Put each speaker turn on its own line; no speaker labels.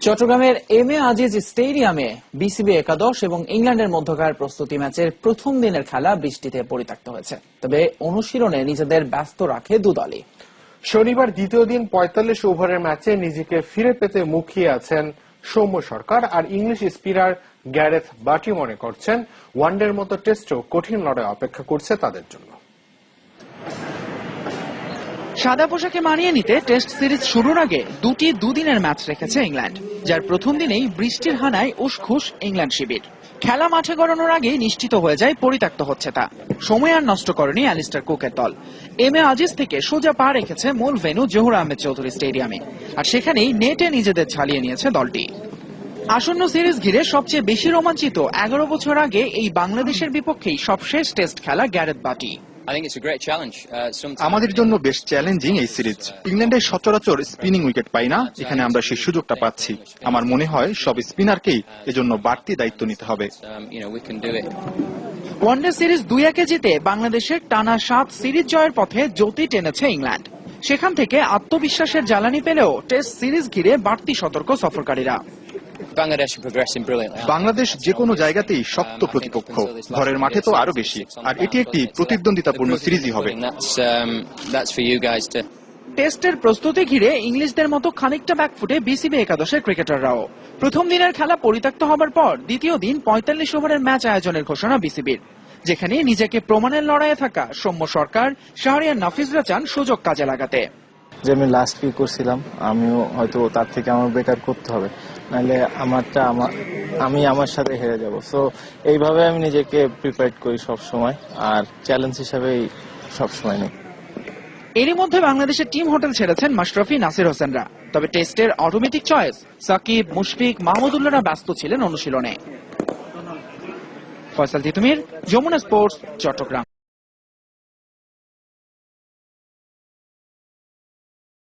চট্টগ্রামের M A Aziz স্টেডিয়ামে BCB একাদশ এবং ইংল্যান্ডের মধ্যকার প্রস্তুতি ম্যাচের প্রথম দিনের খেলা বৃষ্টিতে পরিত্যক্ত হয়েছে। তবে অনুশীলনে নিজেদের ব্যস্ত রাখে দুদলই।
শনিবার দ্বিতীয় দিন পঁয়তাল্লিশ ওভারের ম্যাচে নিজেকে ফিরে পেতে মুখিয়ে আছেন সৌম্য সরকার আর ইংলিশ স্পিনার গ্যারেথ বাটি মনে করছেন ওয়ানডের মতো টেস্টও কঠিন লড়াই অপেক্ষা করছে তাদের জন্য।
সাদা পোশাকে মানিয়ে নিতে টেস্ট সিরিজ শুরুর আগে দুটি দুদিনের ম্যাচ রেখেছে ইংল্যান্ড, যার প্রথম দিনেই বৃষ্টির হানায় উসখুস ইংল্যান্ড শিবির। খেলা মাঠে গড়ানোর আগেই নিশ্চিত হয়ে যায় পরিত্যক্ত হচ্ছে তা। সময় আর নষ্ট করেনি অ্যালিস্টার কুকের দল। এম এ আজিজ থেকে সোজা পা রেখেছে মূল ভেনু জহুর আহমেদ চৌধুরী স্টেডিয়ামে। আর সেখানেই নেটে নিজেদের ছালিয়ে নিয়েছে দলটি। আসন্ন সিরিজ ঘিরে সবচেয়ে বেশি রোমাঞ্চিত এগারো বছর আগে এই বাংলাদেশের বিপক্ষেই সবশেষ টেস্ট খেলা গ্যারেথ বাটি।
I think it's a great challenge. Uh,
আমাদের জন্য বেশ চ্যালেঞ্জিং এই সিরিজ। ইংল্যান্ডের সচরাচর স্পিনিং উইকেট পাই না এখানে আমরা সেই সুযোগটা পাচ্ছি। আমার মনে হয় সব স্পিনারকেই এজন্য বাড়তি দায়িত্ব নিতে হবে।
Um.
ওয়ানডে সিরিজ দুই একে জিতে বাংলাদেশের টানা সাত সিরিজ জয়ের পথে জ্যোতি টেনেছে ইংল্যান্ড। সেখান থেকে আত্মবিশ্বাসের জ্বালানি পেলেও টেস্ট সিরিজ ঘিরে বাড়তি সতর্ক সফরকারীরা।
বাংলাদেশ যে কোনো জায়গাতেই শক্ত প্রতিপক্ষ। ঘরের মাঠে তো আরও বেশি। আর এটি একটি প্রতিদ্বন্দ্বিতাপূর্ণ সিরিজই হবে।
um.
টেস্টের প্রস্তুতি ঘিরে ইংলিশদের মতো খানিকটা ব্যাকফুটে বিসিবি একাদশের ক্রিকেটাররাও প্রথম দিনের খেলা পরিত্যক্ত হবার পর দ্বিতীয় দিন পঁয়তাল্লিশ ওভারের ম্যাচ আয়োজনের ঘোষণা বিসিবির। যেখানে নিজেকে প্রমাণের লড়াইয়ে থাকা সৌম্য সরকার শাহরিয়ার নাফিজরা চান সুযোগ কাজে লাগাতে।
যে আমি লাস্ট কি করছিলাম আমিও হয়তো তার থেকে আমার বেকার করতে হবে। নাহলে আমারটা আমার আমি আমার সাথে হেরে যাব। সো এইভাবে আমি নিজেকে প্রিপেয়ার করি সব সময় আর চ্যালেঞ্জ হিসাবেই সব সময় নিই।
এরই মধ্যে বাংলাদেশের টিম হোটেল ছেড়েছেন মাশরাফি নাসির হোসেনরা। তবে টেস্টের অটোমেটিক চয়েস সাকিব, মুশফিক, মাহমুদুল্লাহরা ব্যস্ত ছিলেন অনুশীলনে। ফয়সাল তিতুমির, যমুনা স্পোর্টস চট্টগ্রাম।